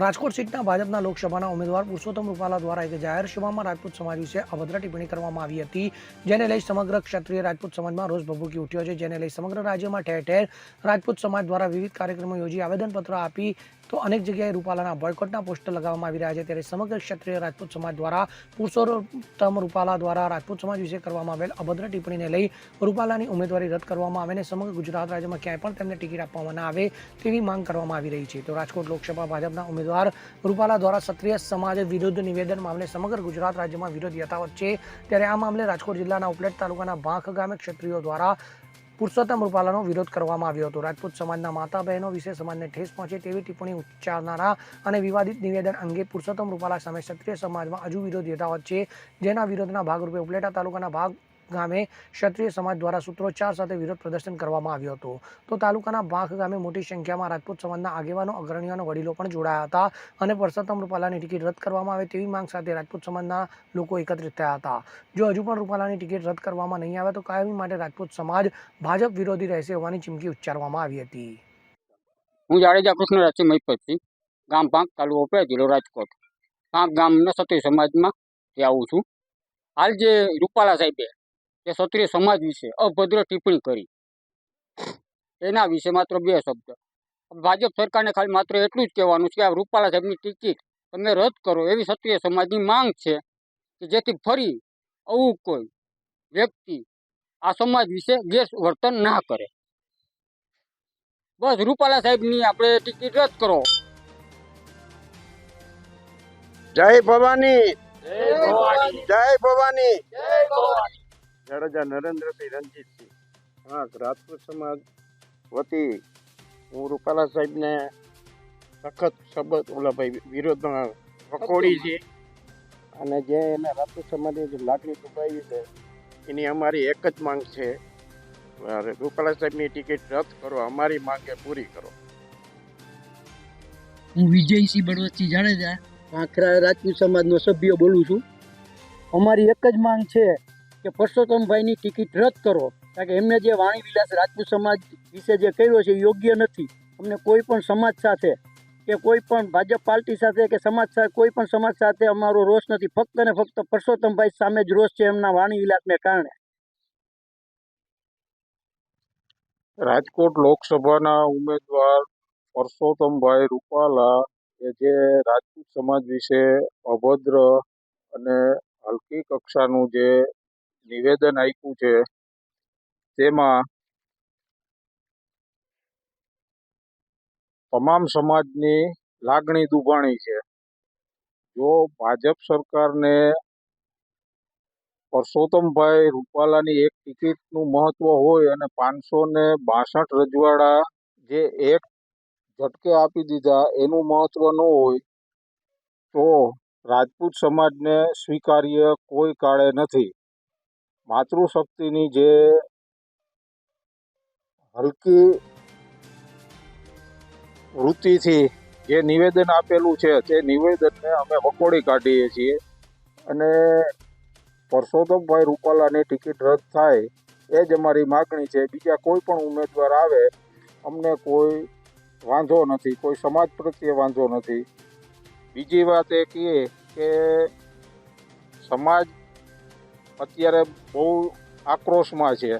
રાજકોટ સીટના ભાજપના લોકસભાના ઉમેદવાર પુરુષોત્તમ રૂપાલા દ્વારા એક જાહેર સભામાં રાજપૂત સમાજ વિશે અભદ્ર ટિપ્પણી કરવામાં આવી હતી, જેને લઈ સમગ્ર ક્ષત્રિય રાજપૂત સમાજમાં રોષ ભભૂકી ઉઠ્યો છે, જેને લઈ સમગ્ર રાજ્યમાં ઠેર ઠેર રાજપૂત સમાજ દ્વારા વિવિધ કાર્યક્રમો યોજી આવેદનપત્ર આપી તો અનેક જગ્યાએ રૂપાલાના બોયકોટના પોસ્ટર લગાવવામાં આવી રહ્યા છે. ત્યારે સમગ્ર ક્ષત્રિય રાજપૂત સમાજ દ્વારા પુરુષોત્તમ રૂપાલા દ્વારા રાજપૂત સમાજ વિશે કરવામાં આવેલ અભદ્ર ટિપ્પણીને લઈ રૂપાલાની ઉમેદવારી રદ કરવામાં આવે અને સમગ્ર ગુજરાત રાજ્યમાં ક્યાંય પણ તેમને ટિકિટ આપવામાં ના આવે તેવી માંગ કરવામાં આવી રહી છે. તો રાજકોટ લોકસભા ભાજપના ઉમેદવાર રૂપાલા દ્વારા ક્ષત્રિય સમાજ વિરુદ્ધ નિવેદન મામલે સમગ્ર ગુજરાત રાજ્યમાં વિરોધ યથાવત છે. ત્યારે આ મામલે રાજકોટ જિલ્લાના ઉપલેટ તાલુકાના ભાંખ ગામે ક્ષત્રિયો દ્વારા પુરુષોત્તમ રૂપાલાનો વિરોધ કરવામાં આવ્યો હતો. રાજપૂત સમાજના માતા બહેનો વિશે સમાજને ઠેસ પહોંચે તેવી ટિપ્પણી ઉચ્ચારનારા અને વિવાદિત નિવેદન અંગે પુરુષોત્તમ રૂપાલા સામે ક્ષત્રિય સમાજમાં હજુ વિરોધ યથાવત છે. જેના વિરોધના ભાગરૂપે ઉપલેટા તાલુકાના ભાગ ગામે ક્ષત્રિય સમાજ દ્વારા સૂત્રોચ્ચાર સાથે વિરોધ પ્રદર્શન કરવામાં આવ્યો હતો. તો તાલુકાના ભાંખ ગામે મોટી સંખ્યામાં રાજપૂત સમાજના આગેવાનો, અગ્રણીઓ વડીલો પણ જોડાયા હતા અને પરસોત્તમ રૂપાલાની ટિકિટ રદ કરવામાં આવે તેવી માંગ સાથે રાજપૂત સમાજના લોકો એકત્રિત થયા હતા. જો હજુ પણ રૂપાલાની ટિકિટ રદ કરવામાં નહીં આવે તો કાયમી માટે રાજપૂત સમાજ ભાજપ વિરોધી રહેશે હોવાની ચીમકી ઉચ્ચારવામાં આવી હતી. હું જાડેજા કૃષ્ણ કૃષ્ણરાજસિંહ મહિપતસિંહ, ગામ પાંક તાલુકો પે જિલ્લો રાજકોટ. પાંક ગામના સત્ય સમાજમાં આવું છું. હાલ જે રૂપાલા સાહેબે જે ક્ષત્રિય સમાજ વિશે અભદ્ર ટિપ્પણી કરી. એના વિશે માત્ર બે શબ્દ. ભાજપ સરકારને ખાલી માત્ર એટલું જ કહેવાનું છે કે આ રૂપાલા સાહેબની ટિકિટ તમે રદ કરો એવી ક્ષત્રિય સમાજની માંગ છે કે જેથી ફરી આવું કોઈ વ્યક્તિ આ સમાજ વિશે ગેરવર્તન ના કરે. બસ રૂપાલા સાહેબની આપણે ટિકિટ રદ કરો. જય ભવાની. જય ભવાની. જાડેજા નરેન્દ્રભાઈ રણજીતસિંહ. હા રાજપૂત સમાજ વતી હું રૂપાલા સાહેબને સખત શબ્દ ઓલા ભાઈ વિરોધમાં વખોડી છે. અને જે એના રાજપૂત સમાજની જે લાગણી દુભાવી છે એની અમારી એક જ માંગ છે. રૂપાલા સાહેબની ટિકિટ રદ કરો અમારી માંગે પૂરી કરો. હું વિજયસિંહ બળવતસિંહ જાડેજા. આખરા રાજપૂત સમાજનો સભ્ય બોલું છું. અમારી એક જ માંગ છે કે પરસોત્તમભાઈની ટિકિટ રદ કરો. કારણ કે એમને જે વાણી વિલાસ રાજપૂત સમાજ વિશે જે કર્યો છે યોગ્ય નથી. અમને કોઈ પણ સમાજ સાથે કે કોઈ પણ ભાજપ પાર્ટી સાથે કે સમાજ સાથે, કોઈ પણ સમાજ સાથે અમારો રોષ નથી. ફક્ત ને ફક્ત પરસોત્તમભાઈ સામે જ રોષ છે એમના વાણી વિલાસને કારણે. રાજકોટ લોકસભાના ઉમેદવાર પરસોત્તમભાઈ રૂપાલા કે જે રાજપૂત સમાજ વિશે અભદ્ર અને હલકી કક્ષાનું જે નિવેદન આપ્યું છે. તેમાં તમામ સમાજની લાગણી દુભાણી છે. જો ભાજપ સરકારને પરસોત્તમભાઈ રૂપાલાની એક ટિકિટનું મહત્વ હોય અને પાંચસો ને બાસઠ રજવાડા જે એક ઝટકે આપી દીધા એનું મહત્વ ન હોય, તો રાજપૂત સમાજને સ્વીકાર્ય કોઈ કાળે નથી. માતૃશક્તિની જે હલકી વૃત્તિથી જે નિવેદન આપેલું છે તે નિવેદનને અમે વખોડી કાઢીએ છીએ. અને પરસોત્તમભાઈ રૂપાલાની ટિકિટ રદ થાય એ જ અમારી માગણી છે. બીજા કોઈ પણ ઉમેદવાર આવે, અમને કોઈ વાંધો નથી, કોઈ સમાજ પ્રત્યે વાંધો નથી. બીજી વાત એ કહીએ કે સમાજ અત્યારે બહુ આક્રોશમાં છે.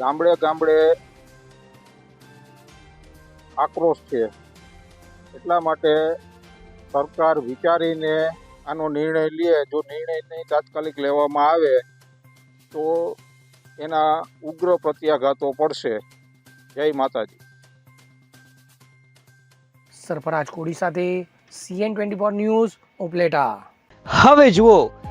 ગામડે ગામડે આક્રોશ છે. એટલા માટે સરકાર વિચારીને આનો નિર્ણય લે જો નિર્ણય નહીં તાત્કાલિક લેવામાં આવે તો એના ઉગ્ર પ્રત્યાઘાતો પડશે. જય માતાજી. સરફરાજ કોડી સાથે CN twenty four news Upleta. હવે જુઓ